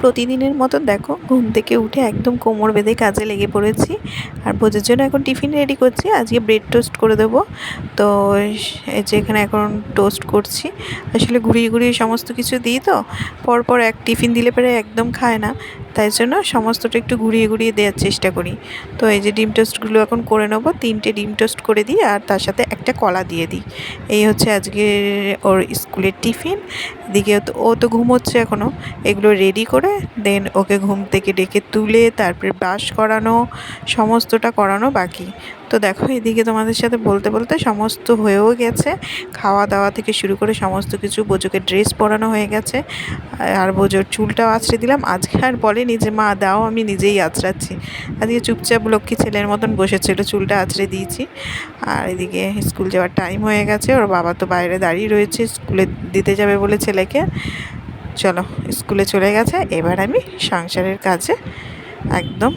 প্রতিদিনের মতো দেখো, ঘুম থেকে উঠে একদম কোমর বেঁধে কাজে লেগে পড়েছি। আর বোঝার জন্য এখন টিফিন রেডি করছি, আজকে ব্রেড টোস্ট করে দেবো। তো এই যে এখানে এখন টোস্ট করছি, আসলে ঘুরিয়ে ঘুরিয়ে সমস্ত কিছু দিই তো, পরপর এক টিফিন দিলে পরে একদম খায় না। তাই জন্য সমস্তটা একটু ঘুরিয়ে ঘুরিয়ে দেওয়ার চেষ্টা করি। তো এই যে ডিম টোস্টগুলো এখন করে নেব, তিনটে ডিম টোস্ট করে দিই, আর তার সাথে একটা কলা দিয়ে দিই। এই হচ্ছে আজকে ওর স্কুলের টিফিন। এদিকে ও তো ঘুমোচ্ছে এখনও এগুলো রেডি করে দেন ওকে ঘুম থেকে ডেকে তুলে তারপরে ব্রাশ করানো, সমস্তটা করানো বাকি। তো দেখো, এদিকে তোমাদের সাথে বলতে বলতে সমস্ত হয়েও গেছে। খাওয়া দাওয়া থেকে শুরু করে সমস্ত কিছু, বোজোকে ড্রেস পরানো হয়ে গেছে। আর বোজোর চুলটাও আছড়ে দিলাম। আজকে আর বলেনি যে, মা, দাও, আমি নিজেই আছড়াচ্ছি। আজকে চুপচাপ লক্ষ্মী ছেলের মতন বসেছিল, চুলটা আছড়ে দিয়েছি। আর এদিকে স্কুল যাওয়ার টাইম হয়ে গেছে। ওর বাবা তো বাইরে দাঁড়িয়ে রয়েছে, স্কুলে দিতে যাবে বলে ছেলেকে। চলো, স্কুলে চলে গেছে। এবার আমি সংসারের কাজে একদম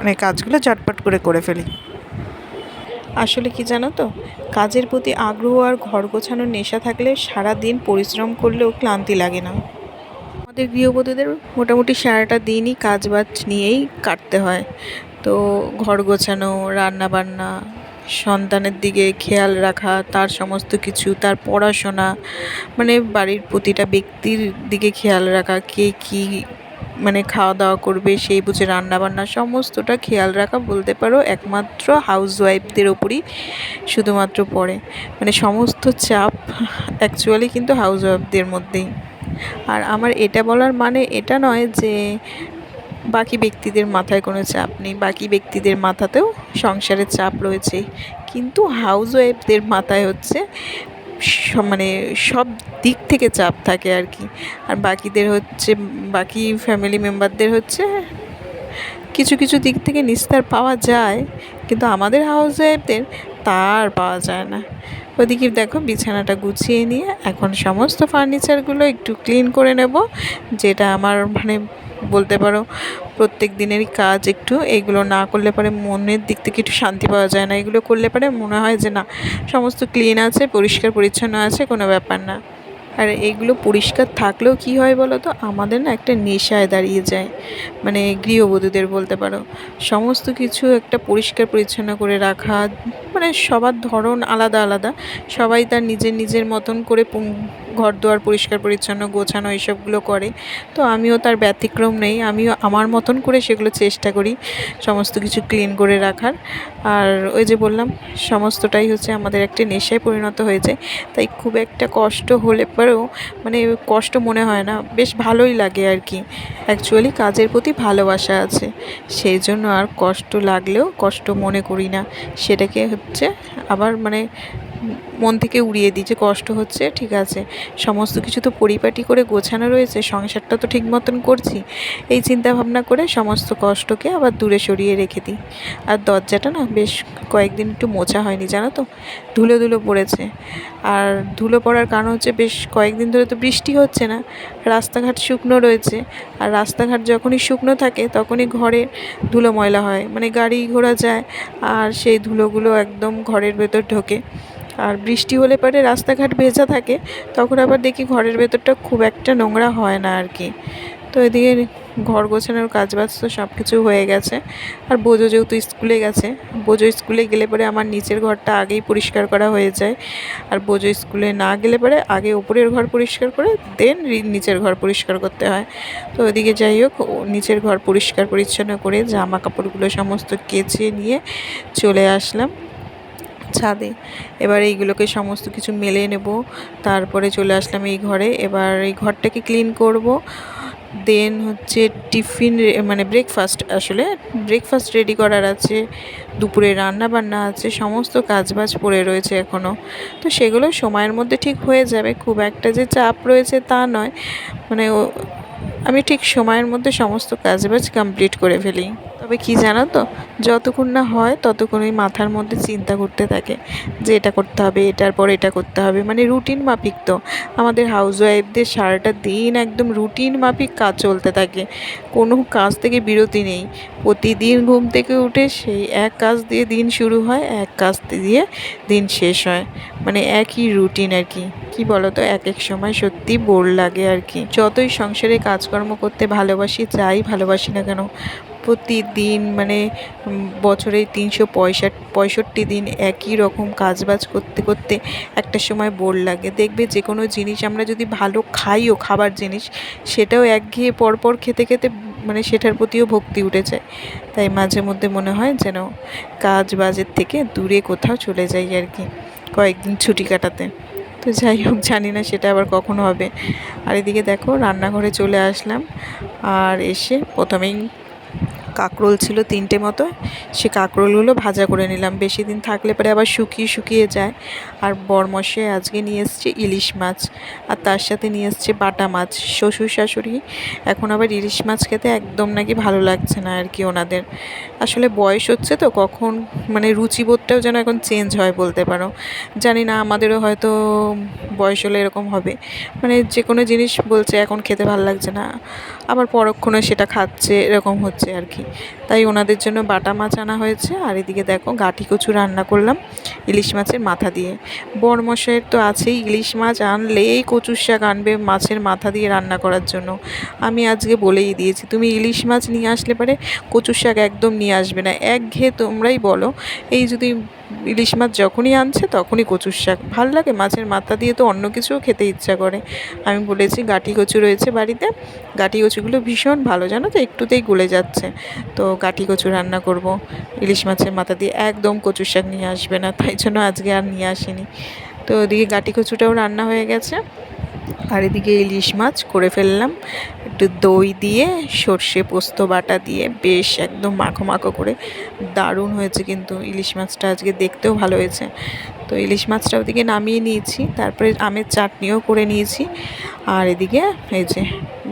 মানে কাজগুলো চটপট করে করে ফেলি। আসলে কি জানো তো? কাজের প্রতি আগ্রহ আর ঘর গোছানোর নেশা থাকলে সারা দিন পরিশ্রম করলেও ক্লান্তি লাগে না। আমাদের গৃহবধূদের মোটামুটি সারাটা দিনই কাজ বাজ নিয়েই কাটতে হয়। তো ঘর গোছানো রান্না বান্না সন্তানের দিকে খেয়াল রাখা, তার সমস্ত কিছু, তার পড়াশোনা মানে বাড়ির প্রতিটা ব্যক্তির দিকে খেয়াল রাখা, কে কী মানে খাওয়া দাওয়া করবে, সেই বুঝে রান্নাবান্না সমস্তটা খেয়াল রাখা, বলতে পারো একমাত্র হাউস ওয়াইফদের ওপরই শুধুমাত্র পড়ে। মানে সমস্ত চাপ অ্যাকচুয়ালি কিন্তু হাউস ওয়াইফদের মধ্যেই। আর আমার এটা বলার মানে এটা নয় যে বাকি ব্যক্তিদের মাথায় কোনো চাপ নেই, বাকি ব্যক্তিদের মাথাতেও সংসারের চাপ রয়েছে। কিন্তু হাউস ওয়াইফদের মাথায় হচ্ছে মানে সব দিক থেকে চাপ থাকে আর কি। আর বাকিদের হচ্ছে, বাকি ফ্যামিলি মেম্বারদের হচ্ছে কিছু কিছু দিক থেকে নিস্তার পাওয়া যায়, কিন্তু আমাদের হাউস ওয়াইফদের তার পাওয়া যায় না। ওদিকে দেখো বিছানাটা গুছিয়ে নিয়ে এখন সমস্ত ফার্নিচারগুলো একটু ক্লিন করে নেব, যেটা আমার মানে বলতে পারো প্রত্যেক দিনেরই কাজ একটু, এগুলো না করলে পরে মনের দিক থেকে একটু শান্তি পাওয়া যায় না। এগুলো করলে পরে মনে হয় যে না, সমস্ত ক্লিন আছে, পরিষ্কার, পরিচ্ছন্ন আছে, কোনো ব্যাপার না। আর এগুলো পরিষ্কার থাকলেও কি হয় বলো তো? আমাদের না একটা নেশায় দাঁড়িয়ে যায়। মানে গৃহবধূদের বলতে পারো। সমস্ত কিছু একটা পরিষ্কার, পরিচ্ছন্ন করে রাখা মানে সবার ধরন আলাদা আলাদা। সবাই তার নিজের নিজের মতন করে ঘর দুয়ার পরিষ্কার, পরিচ্ছন্ন, গোছানো এইসবগুলো করে। তো আমিও তার ব্যতিক্রম নেই। আমিও আমার মতন করে সেগুলো চেষ্টা করি সমস্ত কিছু ক্লিন করে রাখার। আর ওই যে বললাম, সমস্তটাই হচ্ছে আমাদের একটি নেশায় পরিণত হয়েছে। তাই খুব একটা কষ্ট হলে পরেও মানে কষ্ট মনে হয় না, বেশ ভালোই লাগে আর কি। অ্যাকচুয়ালি কাজের প্রতি ভালোবাসা আছে। সেই জন্য আর কষ্ট লাগলেও কষ্ট মনে করি না। সেটাকে হচ্ছে আবার মানে মন থেকে উড়িয়ে দিই যে কষ্ট হচ্ছে, ঠিক আছে। সমস্ত কিছু তো পরিপাটি করে গোছানো রয়েছে, সংসারটা তো ঠিক মতন করছি। এই চিন্তা ভাবনা করে সমস্ত কষ্টকে আবার দূরে সরিয়ে রেখে দিই। আর দরজাটা না বেশ কয়েকদিন একটু মোছা হয়নি, জানো তো? ধুলো ধুলো পড়েছে। আর ধুলো পড়ার কারণ হচ্ছে বেশ কয়েকদিন ধরে তো বৃষ্টি হচ্ছে না, রাস্তাঘাট শুকনো রয়েছে। আর রাস্তাঘাট যখনই শুকনো থাকে তখনই ঘরে ধুলো ময়লা হয় মানে গাড়ি ঘোড়া যায় আর সেই ধুলোগুলো একদম ঘরের ভেতর ঢোকে। আর বৃষ্টি হলে পরে রাস্তাঘাট ভেজা থাকে, তখন আবার দেখি ঘরের ভেতরটা খুব একটা নোংরা হয় না আর কি। তো এদিকে ঘর গোছানোর কাজ বাজ তো সব কিছু হয়ে গেছে। আর বোঝো যেহেতু স্কুলে গেছে বোঝো স্কুলে গেলে পরে আমার নিচের ঘরটা আগেই পরিষ্কার করা হয়ে যায়। আর বোঝো স্কুলে না গেলে পরে আগে উপরের ঘর পরিষ্কার করে, দেন নিচের ঘর পরিষ্কার করতে হয়। তো ওইদিকে যাই হোক নিচের ঘর পরিষ্কার পরিচ্ছন্ন করে জামা কাপড়গুলো সমস্ত কেচে নিয়ে চলে আসলাম। ছাদে। এবার এইগুলোকে সমস্ত কিছু মেলে নেব। তারপরে চলে আসলাম এই ঘরে। এবার এই ঘরটাকে ক্লিন করব। দেন হচ্ছে টিফিন মানে ব্রেকফাস্ট আসলে ব্রেকফাস্ট রেডি করার আছে। দুপুরে রান্না বান্না আছে। সমস্ত কাজবাজ পড়ে রয়েছে এখনও তো সেগুলো সময়ের মধ্যে ঠিক হয়ে যাবে। খুব একটা যে চাপ রয়েছে তা নয়। মানে আমি ঠিক সময়ের মধ্যে সমস্ত কাজবাজ কমপ্লিট করে ফেলি। তবে কি জানো তো? যতক্ষণ না হয় ততক্ষণ ওই মাথার মধ্যে চিন্তা করতে থাকে যে এটা করতে হবে, এটার পর এটা করতে হবে। মানে রুটিন মাফিক তো। আমাদের হাউস ওয়াইফদের সারাটা দিন একদম রুটিন মাফিক কাজ চলতে থাকে। কোনো কাজ থেকে বিরতি নেই। প্রতিদিন ঘুম থেকে উঠে সেই এক কাজ দিয়ে দিন শুরু হয়, এক কাজ দিয়ে দিন শেষ হয়। মানে একই রুটিন আর কি। কি বলো তো? এক এক সময় সত্যি বোর লাগে আর কি। যতই সংসারে কাজকর্ম করতে ভালোবাসি, যাই ভালোবাসি না কেন প্রতিদিন মানে বছরে তিনশো পঁয়ষট্টি দিন একই রকম কাজবাজ করতে করতে একটা সময় বোর লাগে। দেখবে যে কোনো জিনিস আমরা যদি ভালো খাইও, খাবার জিনিস, সেটাও একঘেয়ে পরপর খেতে খেতে মানে সেটার প্রতিও ভক্তি উঠে যায়। তাই মাঝে মধ্যে মনে হয় যেন কাজ বাজের থেকে দূরে কোথাও চলে যাই আর কি, কয়েকদিন ছুটি কাটাতে। তো যাই হোক, জানি না সেটা আবার কখন হবে। আর এদিকে দেখো, রান্নাঘরে চলে আসলাম। আর এসে প্রথমেই কাঁকরোল ছিল তিনটে মতো। সে কাঁকরোলগুলো ভাজা করে নিলাম। বেশি দিন থাকলে পরে আবার শুকিয়ে শুকিয়ে যায়। আর বরমশে আজকে নিয়ে এসছে ইলিশ মাছ। আর তার সাথে নিয়ে এসছে বাটা মাছ। শ্বশুর শাশুড়ি এখন আবার ইলিশ মাছ খেতে একদম নাকি ভালো লাগছে না আর কি ওনাদের। আসলে বয়স হচ্ছে তো, কখন মানে রুচিবোধটাও যেন এখন চেঞ্জ হয় বলতে পারো। জানি না, আমাদেরও হয়তো বয়স হলে এরকম হবে। মানে যে কোনো জিনিস বলছে, এখন খেতে ভালো লাগছে না। আবার পরক্ষণে সেটা খাচ্ছে, এরকম হচ্ছে আর কি। তাই ওনাদের জন্য বাটা মাছ আনা হয়েছে। আর এদিকে দেখো গাঠি কচু রান্না করলাম ইলিশ মাছের মাথা দিয়ে। বরমশাইয়ের তো আছেই ইলিশ মাছ, আনলেই কচুর শাক আনবে মাছের মাথা দিয়ে রান্না করার জন্য। আমি আজকে বলেই দিয়েছি, তুমি ইলিশ মাছ নিয়ে আসলে পারে কচুর শাক একদম নিয়ে আসবে না। একঘেয়ে তোমরাই বলো, এই যদি ইলিশ মাছ যখনই আনছে তখনই কচুর শাক। ভালো লাগে, মাছের মাথা দিয়ে তো অন্য কিছুও খেতে ইচ্ছা করে। আমি বলেছি, গাঁটি কচু রয়েছে বাড়িতে। গাঠি কচুগুলো ভীষণ ভালো, জানো তো? একটুতেই গলে যাচ্ছে। তো গাঁটি কচু রান্না করব। ইলিশ মাছের মাথা দিয়ে একদম কচুর শাক নিয়ে আসবে না, তাই জন্য আজকে আর নিয়ে আসিনি। তো ওদিকে গাঁটি কচুটাও রান্না হয়ে গেছে। আর এদিকে ইলিশ মাছ করে ফেললাম। একটু দই দিয়ে, সর্ষে পোস্ত বাটা দিয়ে, বেশ একদম মাখো মাখো করে। দারুণ হয়েছে কিন্তু ইলিশ মাছটা আজকে দেখতেও ভালো হয়েছে। তো ইলিশ মাছটা ওদিকে নামিয়ে নিয়েছি, তারপরে আমের চাটনিও করে নিয়েছি। আর এদিকে এই যে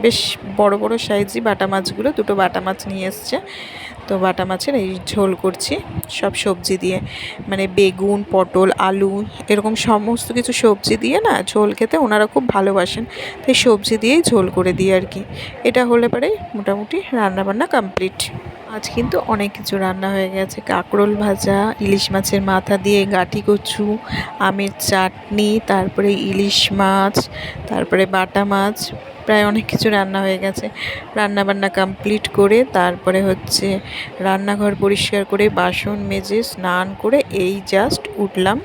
বেশ বড় বড় সাইজই বাটা মাছগুলো, দুটো বাটা মাছ নিয়ে এসছে। তো বাটা মাছের এই ঝোল করছি। সব সবজি দিয়ে মানে বেগুন, পটল, আলু, এরকম সমস্ত কিছু সবজি দিয়ে না ঝোল খেতে ওনারা খুব ভালোবাসেন। তাই সবজি দিয়েই ঝোল করে দিই আর কি। এটা হলে পরে মোটামুটি রান্নাবান্না কমপ্লিট। আজ কিন্তু অনেক কিছু রান্না হয়ে গেছে। কাঁকরোল ভাজা, ইলিশ মাছের মাথা দিয়ে গাঁটি কচু, আমের চাটনি, তারপরে ইলিশ মাছ, তারপরে বাটা মাছ প্রায় অনেক কিছু রান্না হয়ে গেছে। রান্না বান্না কমপ্লিট করে তারপরে হচ্ছে রান্নাঘর পরিষ্কার করে, বাসন মেজে, স্নান করে এই জাস্ট উঠলাম।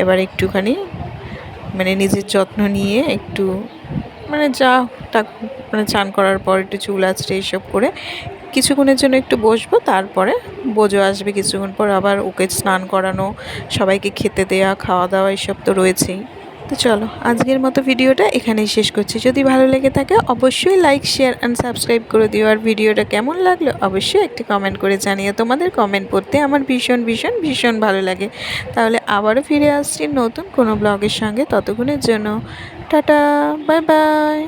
এবার একটুখানি মানে নিজের যত্ন নিয়ে একটু মানে যা মানে চান করার পর একটু চুল আঁচড়ে এইসব করে কিছুক্ষণের জন্য একটু বসবো, তারপরে বোঝো আসবে কিছুক্ষণ পর। আবার ওকে স্নান করানো, সবাইকে খেতে দেওয়া খাওয়া দাওয়া, এসব তো রয়েছেই। তো চলো, আজকের মতো ভিডিওটা এখানেই শেষ করছি। যদি ভালো লেগে থাকে, অবশ্যই লাইক শেয়ার অ্যান্ড সাবস্ক্রাইব করে দিও। আর ভিডিওটা কেমন লাগল, অবশ্যই একটি কমেন্ট করে জানিয়ে তোমাদের কমেন্ট পড়তে আমার ভীষণ ভীষণ ভীষণ ভালো লাগে। তাহলে আবারও ফিরে আসছি নতুন কোনো ব্লগের সঙ্গে। ততক্ষণের জন্য, টাটা বাই বাই